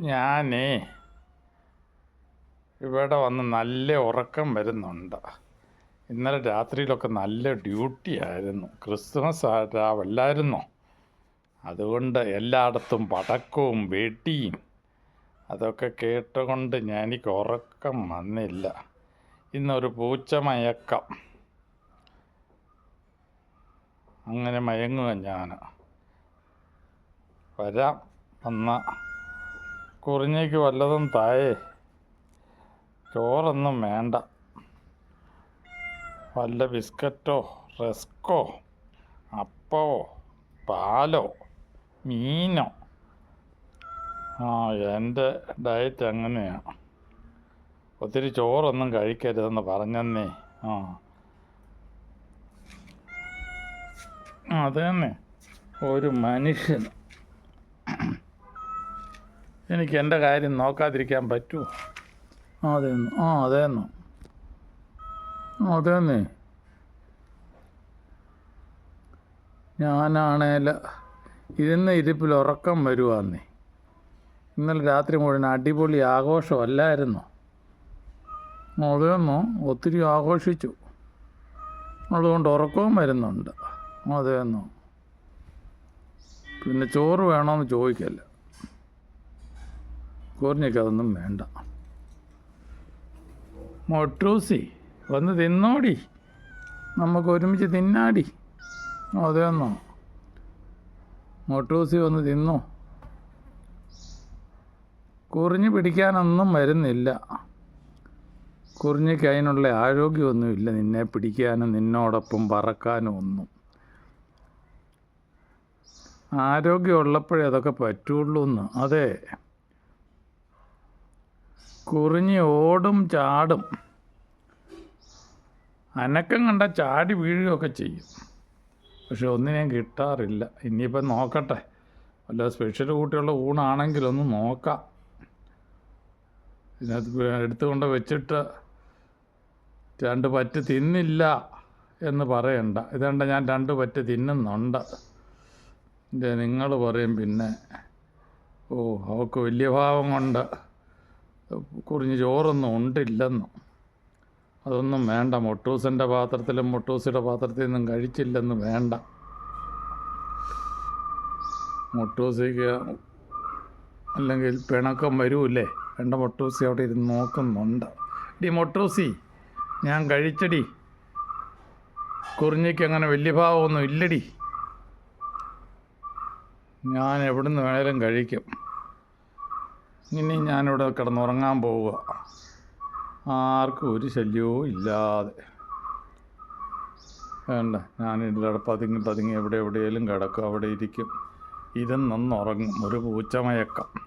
ഞാനേ ഇവിടെ വന്ന് നല്ല ഉറക്കം വരുന്നുണ്ട്. ഇന്നലെ രാത്രിയിലൊക്കെ നല്ല ഡ്യൂട്ടി ആയിരുന്നു. ക്രിസ്മസ് രാവല്ലായിരുന്നോ? അതുകൊണ്ട് എല്ലായിടത്തും പടക്കവും വെട്ടിയും അതൊക്കെ കേട്ടുകൊണ്ട് ഞാൻ എനിക്ക് ഉറക്കം വന്നില്ല. ഇന്നൊരു പൂച്ച മയക്കം. അങ്ങനെ മയങ്ങുക ഞാൻ വരാം വന്ന. കുറിഞ്ഞേക്ക് വല്ലതും തായേ. ചോറൊന്നും വേണ്ട. വല്ല ബിസ്ക്കറ്റോ റസ്കോ അപ്പോ പാലോ മീനോ. ആ എന്റെ ഡയറ്റ് അങ്ങനെയാണ് ഒത്തിരി ചോറൊന്നും കഴിക്കരുതെന്ന് പറഞ്ഞെന്നേ. ആ. അത് തന്നെ ഒരു മനുഷ്യന് എനിക്ക് എന്റെ കാര്യം നോക്കാതിരിക്കാൻ പറ്റുമോ അതെന്നു. ആ അതേന്നു. അതെന്നേ. ഞാനാണേൽ ഇരുന്ന ഇരിപ്പിൽ ഉറക്കം വരുവാന്നേ. ഇന്നലെ രാത്രി മുഴുവൻ അടിപൊളി ആഘോഷമല്ലായിരുന്നു? അതെന്നോ. ഒത്തിരി ആഘോഷിച്ചു. അതുകൊണ്ട് ഉറക്കവും വരുന്നുണ്ട്. അതെന്നോ. പിന്നെ ചോറ് വേണമെന്ന് ചോദിക്കല്ല. കുറഞ്ഞൊക്കെ അതൊന്നും വേണ്ട. മൊട്ടൂസി വന്ന് തിന്നോടി. നമുക്ക് ഒരുമിച്ച് തിന്നാടി. അതെന്നോ മൊട്ടൂസി വന്ന് തിന്നോ. കുറിഞ്ഞ് പിടിക്കാനൊന്നും വരുന്നില്ല. കുറിഞ്ഞിക്ക് അതിനുള്ള ആരോഗ്യമൊന്നുമില്ല. നിന്നെ പിടിക്കാനും നിന്നോടൊപ്പം പറക്കാനും ഒന്നും. ആരോഗ്യമുള്ളപ്പോഴേ അതൊക്കെ പറ്റുള്ളൂ എന്ന് അതെ. കുറിഞ്ഞ് ഓടും ചാടും. അനക്കം കണ്ട ചാടി വീഴുകയൊക്കെ ചെയ്യും. പക്ഷെ ഒന്നിനെയും കിട്ടാറില്ല. ഇനിയിപ്പം നോക്കട്ടെ. വല്ല സ്പെഷ്യൽ കൂട്ടിയുള്ള ഊണാണെങ്കിലൊന്ന് നോക്കാം. ഇതിനകത്ത് എടുത്തുകൊണ്ട് വെച്ചിട്ട് രണ്ട് പറ്റ് തിന്നില്ല എന്ന് പറയണ്ട. ഇതണ്ട ഞാൻ രണ്ട് പറ്റ് തിന്നുന്നുണ്ട്. നിങ്ങൾ പറയും പിന്നെ. ഓ അവൾക്ക് വലിയ ഭാവം കൊണ്ട് കുറിഞ്ഞ് ചോറൊന്നും ഉണ്ടില്ലെന്നും. അതൊന്നും വേണ്ട. മൊട്ടൂസിന്റെ പാത്രത്തിലും മൊട്ടൂസിയുടെ പാത്രത്തിൽ നിന്നും കഴിച്ചില്ലെന്ന് വേണ്ട. മൊട്ടൂസിക്ക് അല്ലെങ്കിൽ പിണക്കം വരൂല്ലേ? വേണ്ട മൊട്ടൂസി അവിടെ ഇരുന്ന് നോക്കുന്നുണ്ട്. ഡി മൊട്ടൂസി ഞാൻ കഴിച്ചടി. കുറിഞ്ഞിക്ക് അങ്ങനെ വലിയ ഭാവമൊന്നും ഇല്ലടി. ഞാൻ എവിടെ നിന്ന് വേണേലും കഴിക്കും. ഇനി ഞാനിവിടെ കിടന്നുറങ്ങാൻ പോവുക. ആർക്കും ഒരു ശല്യവും ഇല്ലാതെ. വേണ്ട ഞാൻ ഇതിലൂടെ പതുങ്ങി പതുങ്ങി എവിടെ എവിടെയെങ്കിലും കിടക്കും അവിടെ ഇരിക്കും. ഇരുന്നൊന്നുറങ്ങും ഒരു പൂച്ചമയക്കം.